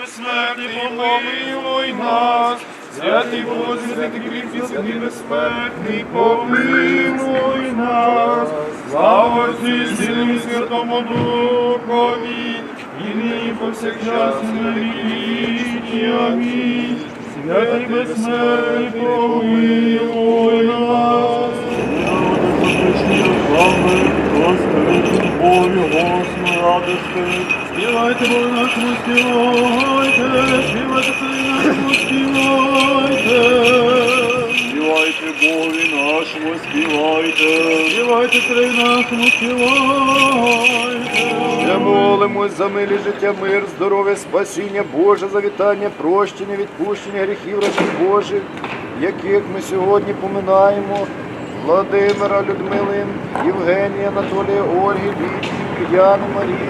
безсмертний, помилуй нас. Святий Боже, святий кріпкий, безсмертний, помилуй нас. Слава і Святому Духові, і нині повсякчас і на віки. Амінь. Святий безсмертний, помилуй нас. Співайте Богу нашому, співайте, співайте нашому, співайте. Співайте Богові нашому, співайте. Співайте Царю нашому, співайте. Ще молимось за милі життя, мир, здоров'я, спасіння, Боже, завітання, прощення, відпущення гріхів рабів Божих, яких ми сьогодні поминаємо. Владимира, Людмили, Євгенія, Анатолія, Ольги, Лідії, Яни, Марії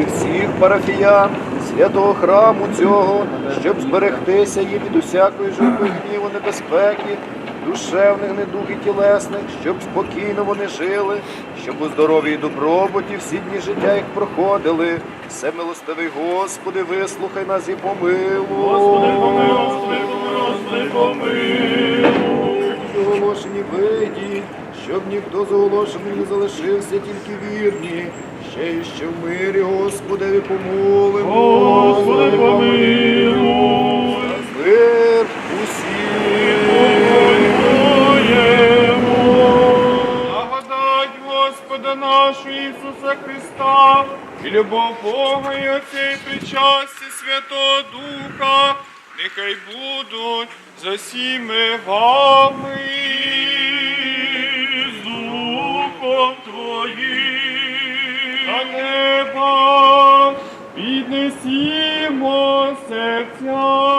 і всіх парафіян святого храму цього, щоб зберегтися їм від усякої журби гніву, небезпеки, душевних недуг і тілесних, щоб спокійно вони жили, щоб у здоров'ї і добробуті всі дні життя їх проходили. Все милостивий Господи, вислухай нас і помилуй. Господи, помилуй, Господи, помилуй, Господи, помилуй. Оголошені виді, щоб ніхто з оголошених не залишився, тільки вірні. Ще й ще в мирі, Господи, помолимо. Господи, помилуй. Мир. Благодать Господа нашого Ісуса Христа, і любов Бога і Отця і причастя Святого Духа, нехай будуть за всіми вами. Духом Твоїм. На небо піднесімо серця.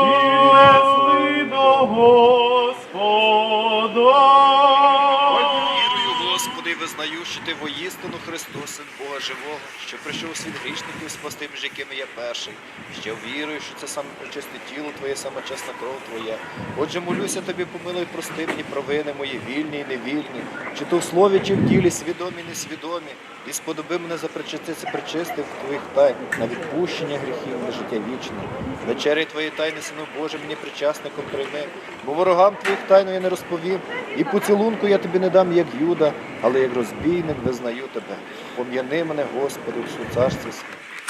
Визнаю, що Ти воїстину Христос, Син Бога живого, що прийшов у світ грішників спасти, між якими я перший, що вірую, що це саме причисте тіло Твоє, саме чесна кров Твоя. Отже, молюся Тобі, помилуй, прости мені провини мої, вільні і невільні, чи то в слові, чи в ділі, свідомі, несвідомі, і сподоби мене запричаститися причистив Твоїх тайн на відпущення гріхів на життя вічне. Вечері Твої тайни, Сину Боже, мені причасником прийми, бо ворогам Твоїх тайну я не розповім, і поцілунку я тобі не дам, як Юда, але як розбійник визнаю тебе. Пом'яни мене, Господи, в царстві.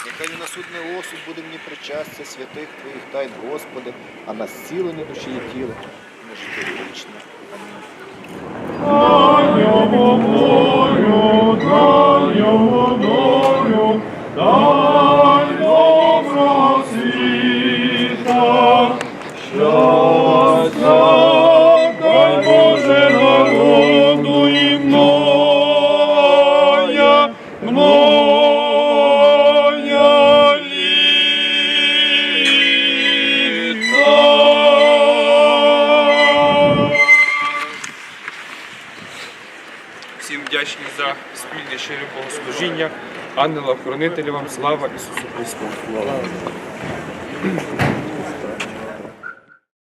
Нехай не на судний осуд буде мені причастя святих Твоїх тайн, Господи, а на зцілення душі і тіла, життя вічне. Амінь. Вдячні за спільне щире богослужіння. Ангела-охоронителя вам слава Ісусу Христу. Слава.